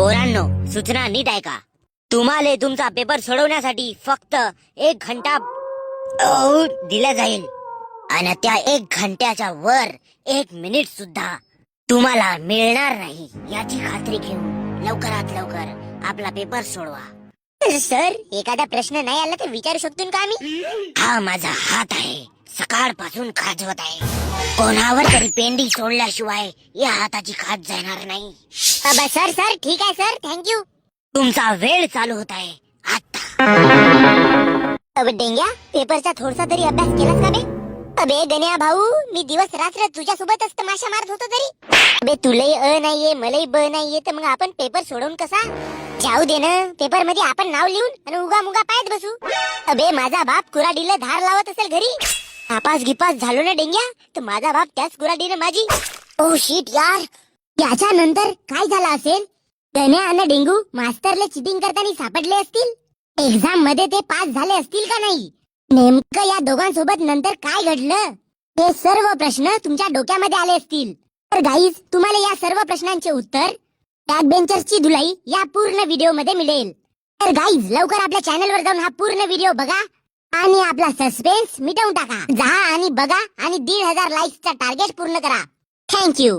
पोरांनो सूचना नीट ऐका तुम्हाला तुमचा पेपर सोडवण्यासाठी फक्त एक घंटा दिला जाईल. आणि त्या एक घंट्याच्या वर एक मिनिट सुद्धा तुम्हाला मिळणार नाही. याची खात्री घेऊ लवकरात लवकर आपला पेपर सोडवा. सर एखादा प्रश्न नाही आला तर विचारू शकतो का मी हा माझा हात आहे. सकाळपासून खाजवत आहे. कोणावर तरी पेंडी सोडल्याशिवाय या हाताची खात जाणार नाही. सर सर ठीक आहे सर थँक्यू तुमचा वेळ चालू होत आहे. आता अब डेंग्या पेपरचा थोडसा तरी अभ्यास केलास का बे? अबे गण्या भाऊ मी दिवस रात्र तुझ्या सोबतच तमाशा मारत होतो तरी. अबे तुलाही अ नाहीये मलाही ब नाहीये तर मग आपण पेपर सोडवून कसा? जाऊ दे ना पेपरमध्ये आपण नाव लिहून आणि उगा मुगा पायत बसू. अबे माझा बाप कुराडीला धार लावत असेल घरी. आपास गिपास झालो ना डेंग्या तर माझा बाप त्याच गुराडीने माझी. ओ शीट यार. याच्या नंतर काय झालं असेल? गण्या आणि डेंगू मास्तरले चिटिंग करताना सापडले असतील? एक्झाममध्ये ते पास झाले असतील का नाही? नेमकं या दोघांसोबत नंतर काय घडलं? हे सर्व प्रश्न तुमच्या डोक्यामध्ये आले असतील. तर गाईज तुम्हाला या सर्व प्रश्नांचे उत्तर बॅक धुलाई या पूर्ण व्हिडिओमध्ये मिळेल. तर गाईज लवकर आपल्या चॅनलवर जाऊन हा पूर्ण व्हिडिओ बघा. आणि आपला सस्पेन्स मिटवून टाका. जा आणि बघा आणि दीड हजार लाईक्सचा टार्गेट पूर्ण करा. थँक्यू